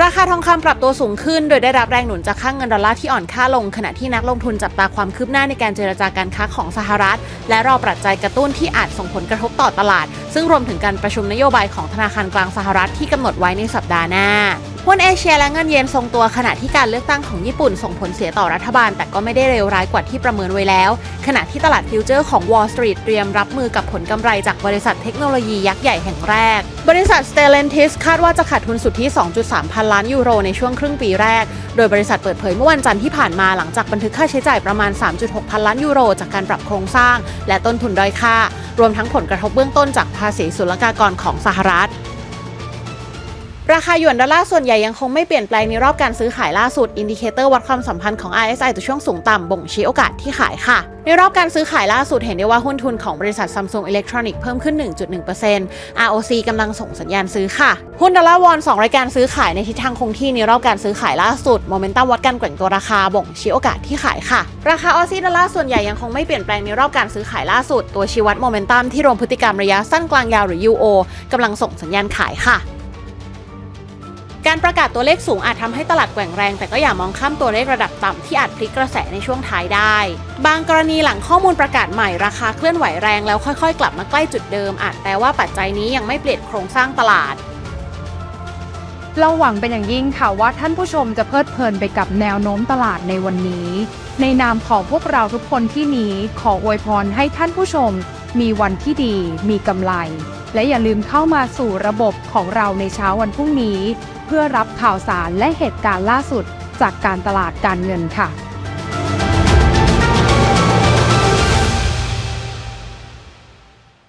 ราคาทองคำปรับตัวสูงขึ้น โดยได้รับแรงหนุนจากค่างเงินดอลลาร์ที่อ่อนค่าลง ขณะที่นักลงทุนจับตาความคืบหน้าในการเจรจาการค้าของสหรัฐ และรอปัจจัยกระตุ้นที่อาจส่งผลกระทบต่อตลาด ซึ่งรวมถึงการประชุมนโยบายของธนาคารกลางสหรัฐที่กำหนดไว้ในสัปดาห์หน้าหุ้นเอเชียและเงินเยนทรงตัวขณะที่การเลือกตั้งของญี่ปุ่นส่งผลเสียต่อรัฐบาล แต่ก็ไม่ได้เลวร้ายกว่าที่ประเมินไว้แล้ว ขณะที่ตลาดฟิวเจอร์ของ Wall Street เตรียมรับมือกับผลกำไรจากบริษัทเทคโนโลยียักษ์ใหญ่แห่งแรก บริษัท Stellantis คาดว่าจะขาดทุนสุทธิ 2.3 พันล้านยูโรในช่วงครึ่งปีแรก โดยบริษัทเปิดเผยเมื่อวันจันทร์ที่ผ่านมาหลังจากบันทึกค่าใช้จ่ายประมาณ 3.6 พันล้านยูโร จากการปรับโครงสร้าง และต้นทุนด้อยค่า รวมทั้งผลกระทบเบื้องต้นจากภาษีศุลกากรของสหรัฐ ราคาหยวนดอลลาร์ส่วนใหญ่ยังคงไม่เปลี่ยนแปลงในรอบการซื้อขายล่าสุดอินดิเคเตอร์วัดความสัมพันธ์ของ RSI ตัวช่วงสูงต่ำบ่งชี้โอกาสที่ขายค่ะ ในรอบการซื้อขายล่าสุดเห็นได้ว่าหุ้นทุนของบริษัท Samsung Electronics เพิ่มขึ้น 1.1% ROC กำลังส่งสัญญาณซื้อค่ะ หุ้นดอลลาร์วอน2รายการซื้อขายในทิศทางคงที่ในรอบการซื้อขายล่าสุดโมเมนตัมวัดการแกว่งตัวราคาบ่งชี้โอกาสที่ขายค่ะ ราคาออซีดอลลาร์ส่วนใหญ่ยังคงไม่เปลี่ยนแปลงในรอบการซื้อขายล่าสุด ตัวชี้วัดโมเมนตัมที่รวมพฤติกรรมระยะสั้นกลางยาวหรือ UO กำลังส่งสัญญาณขายค่ะ การประกาศตัวเลขสูงอาจทำให้ตลาดแกว่งแรง แต่ก็อย่ามองข้ามตัวเลขระดับต่ำที่อาจพลิกกระแสในช่วงท้ายได้ บางกรณีหลังข้อมูลประกาศใหม่ราคาเคลื่อนไหวแรงแล้วค่อยๆ กลับมาใกล้จุดเดิม อาจแปลว่าปัจจัยนี้ยังไม่เปลี่ยนโครงสร้างตลาด เราหวังเป็นอย่างยิ่งค่ะว่าท่านผู้ชมจะเพลิดเพลินไปกับแนวโน้มตลาดในวันนี้ ในนามของพวกเราทุกคนที่นี้ขออวยพรให้ท่านผู้ชม มีวันที่ดี มีกำไร และอย่าลืมเข้ามาสู่ระบบของเราในเช้าวันพรุ่งนี้ เพื่อรับข่าวสารและเหตุการณ์ล่าสุดจากการตลาดการเงินค่ะ